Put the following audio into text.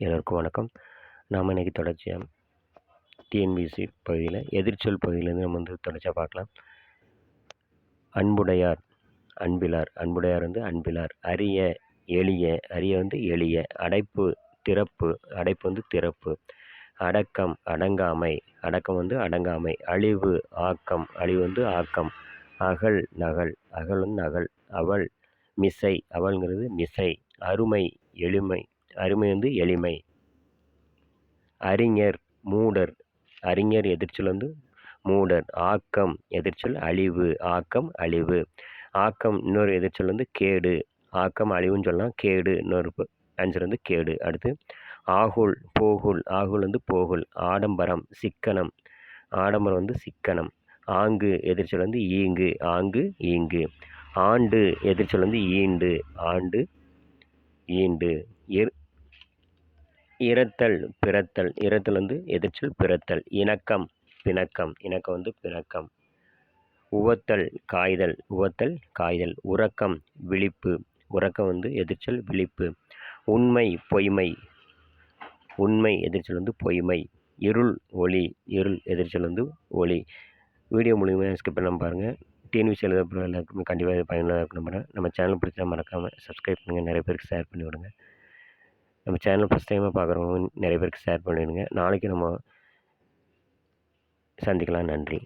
எல்லோருக்கும் வணக்கம். நாம் இன்றைக்கி தொடர்ச்சியாக டிஎன்பிசி பகுதியில் எதிர்ச்சொல் பகுதியிலேருந்து நம்ம வந்து தொடர்ச்சியாக பார்க்கலாம். அன்புடையார் அன்பிலார். அன்புடையார் வந்து அன்பிலார். அரிய எளிய. அரிய வந்து எளிய. அடைப்பு திறப்பு. அடைப்பு வந்து திறப்பு. அடக்கம் அடங்காமை. அடக்கம் வந்து அடங்காமை. அழிவு ஆக்கம். அழிவு வந்து ஆக்கம். அகல் நகல். அகல் வந்து நகல். அவள் மிசை. அவள்ங்கிறது மிசை. அருமை எளிமை. அருமை வந்து எளிமை. அறிஞர் மூடர். அறிஞர் எதிர்ச்சொல் வந்து மூடர். ஆக்கம் எதிர்ச்சொல் அழிவு. ஆக்கம் அழிவு. ஆக்கம் இன்னொரு எதிர்ச்சொல் வந்து கேடு. ஆக்கம் அழிவுன்னு சொல்லலாம் கேடு. இன்னொரு ஆன்சர் வந்து கேடு. அடுத்து ஆகுல் போகுல். ஆகுல் வந்து போகுல். ஆடம்பரம் சிக்கனம். ஆடம்பரம் வந்து சிக்கனம். ஆங்கு எதிர்ச்சொல் வந்து ஈங்கு. ஆங்கு ஈங்கு. ஆண்டு எதிர்ச்சொல் வந்து ஈண்டு. ஆண்டு ஈண்டு. எர் இறத்தல் பிறத்தல். இறத்தல் வந்து எதிர்ச்சல் பிறத்தல். இணக்கம் பிணக்கம். இணக்கம் வந்து பிணக்கம். உவத்தல் காய்தல். உவத்தல் காய்தல். உறக்கம் விழிப்பு. உறக்கம் வந்து எதிர்ச்சல் விழிப்பு. உண்மை பொய்மை. உண்மை எதிர்ச்சல் வந்து பொய்மை. இருள் ஒளி. இருள் எதிர்ச்சல் வந்து ஒளி. வீடியோ மூலியமாக ஸ்கிப் பண்ணாமல் பாருங்கள் டிஎன்விசி எழுதப்படும் எல்லாருக்குமே கண்டிப்பாக பயனுள்ளதாக இருக்கணும் நம்ம சேனல் பிடிச்சா மறக்காமல் சப்ஸ்கிரைப் பண்ணுங்கள் நிறைய பேருக்கு ஷேர் பண்ணி விடுங்க. நம்ம சேனல் ஃபஸ்ட் டைமாக பார்க்குறவங்க நிறைய பேருக்கு ஷேர் பண்ணிவிடுங்க நாளைக்கு நம்ம சந்திக்கலாம். நன்றி.